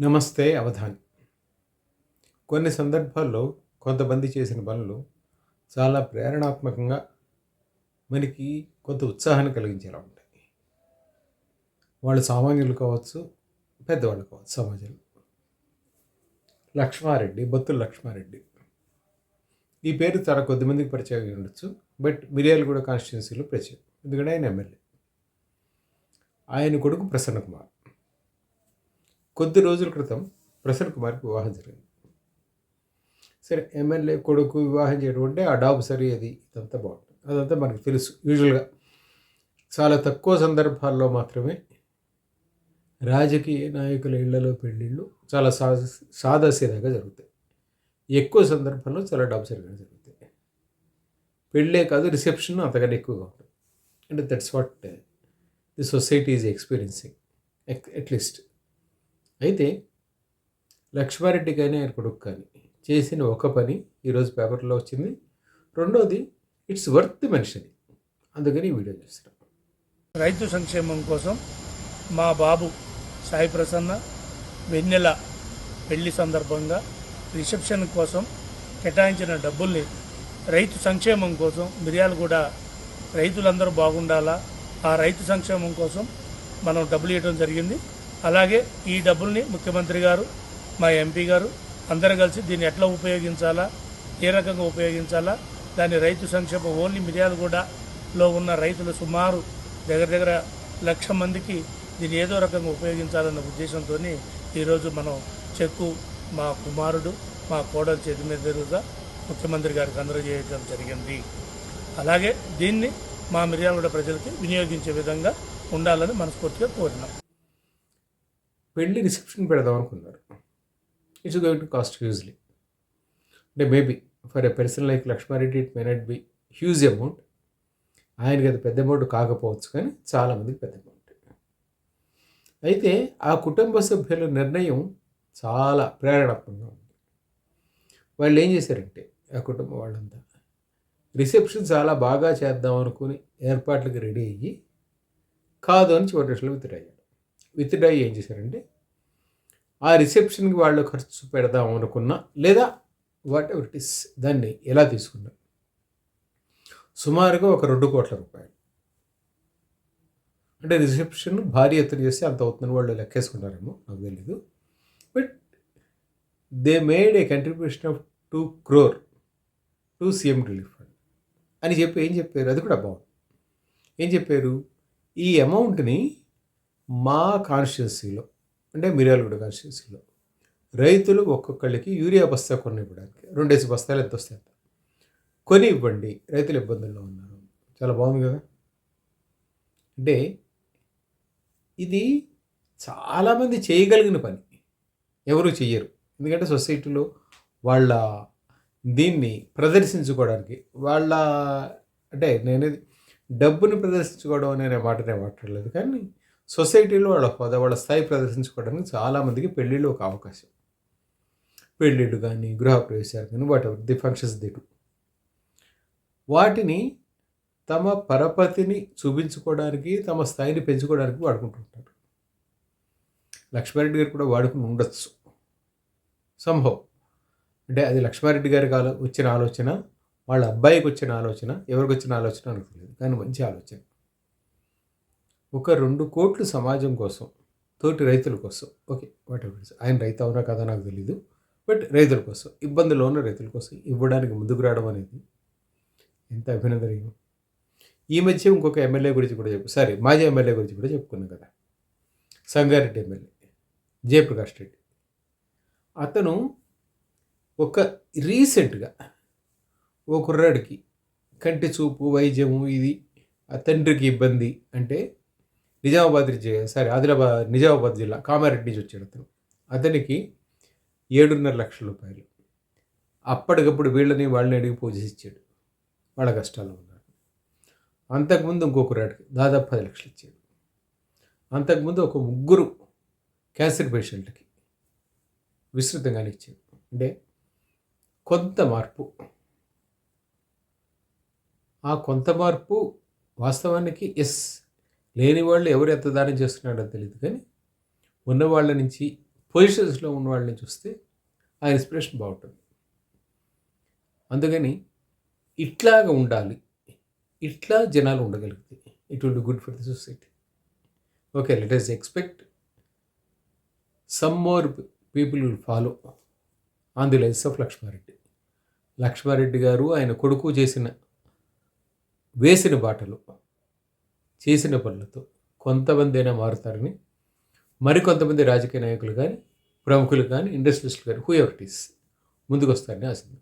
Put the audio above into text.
నమస్తే అవధాన్. కొన్ని సందర్భాల్లో కొంతమంది చేసిన పనులు చాలా ప్రేరణాత్మకంగా మనకి కొంత ఉత్సాహాన్ని కలిగించేలా ఉంటాయి. వాళ్ళు సామాన్యులు కావచ్చు పెద్దవాళ్ళు కావచ్చు సమాజంలో. లక్ష్మారెడ్డి బత్తుల లక్ష్మారెడ్డి. ఈ పేరు చాలా కొద్దిమందికి పరిచయం ఉండొచ్చు బట్ మిర్యాలగూడ కాన్స్టిట్యున్సీలో పరిచయం ఎందుకంటే ఆయన ఎమ్మెల్యే. ఆయన కొడుకు ప్రసన్న కుమార్. కొద్ది రోజుల క్రితం ప్రసన్న కుమార్కి వివాహం జరిగింది. సరే ఎమ్మెల్యే కొడుకు వివాహం చేయడం అంటే ఆ డాబ్ సరి అది ఇదంతా బాగుంటుంది. అదంతా మనకు తెలుసు యూజువల్గా. చాలా తక్కువ సందర్భాల్లో మాత్రమే రాజకీయ నాయకుల ఇళ్ళలో పెళ్ళిళ్ళు చాలా సా సాదాసీదాగా జరుగుతాయి. ఎక్కువ సందర్భాల్లో చాలా డబ్బు సరిగా జరుగుతాయి. పెళ్ళే కాదు రిసెప్షన్ అంతకన్నా ఎక్కువగా ఉంటుంది. అంటే that's what the society is experiencing at least అయితే లక్ష్మారెడ్డి కానీ ఆయన కొడుకు కానీ చేసిన ఒక పని ఈరోజు పేపర్లో వచ్చింది. రెండోది ఇట్స్ వర్త్ మనిషిది అందుకని ఈ వీడియో చేస్తున్నాం. రైతు సంక్షేమం కోసం మా బాబు సాయి ప్రసన్న వెన్నెల పెళ్ళి సందర్భంగా రిసెప్షన్ కోసం కేటాయించిన డబ్బుల్ని రైతు సంక్షేమం కోసం మిర్యాలగూడ రైతులందరూ బాగుండాలా? ఆ రైతు సంక్షేమం కోసం మనం డబ్బులు ఇవ్వడం జరిగింది. అలాగే ఈ డబ్బుల్ని ముఖ్యమంత్రి గారు మా ఎంపీ గారు అందరం కలిసి దీన్ని ఎట్లా ఉపయోగించాలా ఏ రకంగా ఉపయోగించాలా దాని రైతు సంక్షేమం ఓన్లీ మిర్యాలగూడలో ఉన్న రైతులు సుమారు దగ్గర దగ్గర లక్ష మందికి దీన్ని ఏదో రకంగా ఉపయోగించాలన్న ఉద్దేశంతో ఈరోజు మనం చెక్కు మా కుమారుడు మా కోడలు చేతి మీద తిరుగుతా ముఖ్యమంత్రి గారికి అందజేయడం జరిగింది. అలాగే దీన్ని మా మిర్యాలగూడ ప్రజలకి వినియోగించే విధంగా ఉండాలని మనస్ఫూర్తిగా కోరినాం. పెళ్ళి రిసెప్షన్ పెడదాం అనుకున్నారు. It's going to cost hugely అంటే maybe for a person like Laxma Reddy it may not be huge amount ఆయనకి అది పెద్ద అమౌంట్ కాకపోవచ్చు కానీ చాలామందికి పెద్ద అమౌంట్ అయితే ఆ కుటుంబ సభ్యుల నిర్ణయం చాలా ప్రేరణాత్మకంగా ఉంది. వాళ్ళు ఏం చేశారంటే ఆ కుటుంబం వాళ్ళంతా రిసెప్షన్ చాలా బాగా చేద్దాం అనుకుని ఏర్పాట్లకి రెడీ అయ్యి కాదు అని చివరి దశలో విత్డ్రా విత్డ్రా ఏం చేశారంటే ఆ రిసెప్షన్కి వాళ్ళు ఖర్చు పెడదాం అనుకున్నా లేదా వాట్ ఎవర్ ఇట్ ఇస్ దాన్ని ఎలా తీసుకున్నా. సుమారుగా ఒక రెండు కోట్ల రూపాయలు. అంటే రిసెప్షన్ భారీ ఎత్తున చేస్తే అంత అవుతుందని వాళ్ళు లెక్కేసుకున్నారేమో నాకు తెలీదు. But they made a contribution of two crore to CM relief fund. అని చెప్పి ఏం చెప్పారు? అది కూడా బాగుంది. ఏం చెప్పారు? ఈ అమౌంట్ని మా కాన్స్టిట్యున్సీలో అంటే మిర్యాలగూడ కాన్స్టిట్యున్సీలో రైతులు ఒక్కొక్కళ్ళకి యూరియా బస్తా కొని ఇవ్వడానికి రెండేసి బస్తాలు ఎంత వస్తాయి కొని ఇవ్వండి రైతులు ఇబ్బందుల్లో ఉన్నారు. చాలా బాగుంది కదా? అంటే ఇది చాలామంది చేయగలిగిన పని. ఎవరు చెయ్యరు. ఎందుకంటే సొసైటీలో వాళ్ళ దీన్ని ప్రదర్శించుకోవడానికి వాళ్ళ అంటే నేను డబ్బుని ప్రదర్శించుకోవడం అనే మాటనే మాట్లాడలేదు. కానీ సొసైటీలో వాళ్ళ హోదా వాళ్ళ స్థాయి ప్రదర్శించుకోవడానికి చాలామందికి పెళ్ళిళ్ళు ఒక అవకాశం. పెళ్ళిళ్ళు కానీ గృహప్రవేశాలు కానీ వాట్ ఎవర్ ది ఫంక్షన్స్ దిటు వాటిని తమ పరపతిని చూపించుకోవడానికి తమ స్థాయిని పెంచుకోవడానికి వాడుకుంటుంటారు. లక్ష్మారెడ్డి గారు కూడా వాడుకుని ఉండొచ్చు. సంభవం. అంటే అది లక్ష్మారెడ్డి గారికి వచ్చిన ఆలోచన వాళ్ళ అబ్బాయికి వచ్చిన ఆలోచన ఎవరికి వచ్చిన ఆలోచన నాకు తెలియదు. కానీ మంచి ఆలోచన. ఒక రెండు కోట్లు సమాజం కోసం తోటి రైతుల కోసం. ఓకే వాట్ ఎవర్ ఆయన రైతు అవునా కదా నాకు తెలీదు. బట్ రైతుల కోసం ఇబ్బందుల్లో ఉన్న రైతుల కోసం ఇవ్వడానికి ముందుకు రావడం అనేది ఎంత అభినందనీయం. ఈ మధ్య ఇంకొక ఎమ్మెల్యే గురించి కూడా చెప్పు సారీ మాజీ ఎమ్మెల్యే గురించి కూడా చెప్పుకున్నాం కదా. సంగారెడ్డి ఎమ్మెల్యే జయప్రకాష్ రెడ్డి. అతను ఒక రీసెంట్గా ఓ కుర్రాడికి కంటి చూపు వైద్యము ఇది ఆ తండ్రికి ఇబ్బంది అంటే నిజామాబాద్ సారీ ఆదిలాబాద్ నిజామాబాద్ జిల్లా కామారెడ్డి నుంచి వచ్చాడు అతను. అతనికి ఏడున్నర లక్షల రూపాయలు. అప్పటికప్పుడు వీళ్ళని వాళ్ళని అడిగి పూజ ఇచ్చాడు వాళ్ళ కష్టాల్లో ఉన్నారు అంతకుముందు ఇంకొక కుర్రాడికి దాదాపు పది లక్షలు ఇచ్చాడు. అంతకుముందు ఒక ముగ్గురు క్యాన్సర్ పేషెంట్కి విస్తృతంగానే ఇచ్చాడు. అంటే కొంత మార్పు. ఆ కొంత మార్పు వాస్తవానికి ఎస్ లేని వాళ్ళు ఎవరు ఎంత దానం చేస్తున్నాడో తెలియదు కానీ ఉన్న వాళ్ళ నుంచి పొజిషన్స్లో ఉన్న వాళ్ళని చూస్తే ఆ ఇన్స్పిరేషన్ బాగుంటుంది. అందుకని ఇట్లాగా ఉండాలి. ఇట్లా జనాలు ఉండగలిగితే it will be good for the society. Okay let's expect some more people will follow on the lifes of Laxma Reddy. Laxma Reddy గారు ఆయన కొడుకు చేసిన వేసిన బాటలు చేసిన పనులతో కొంతమంది అయినా మారుతారని మరికొంతమంది రాజకీయ నాయకులు కానీ ప్రముఖులు కానీ ఇండస్ట్రియలిస్టులు కానీ హూ ఎవర్ ఇట్ ఈస్ ముందుకు వస్తారని ఆశిద్దాం.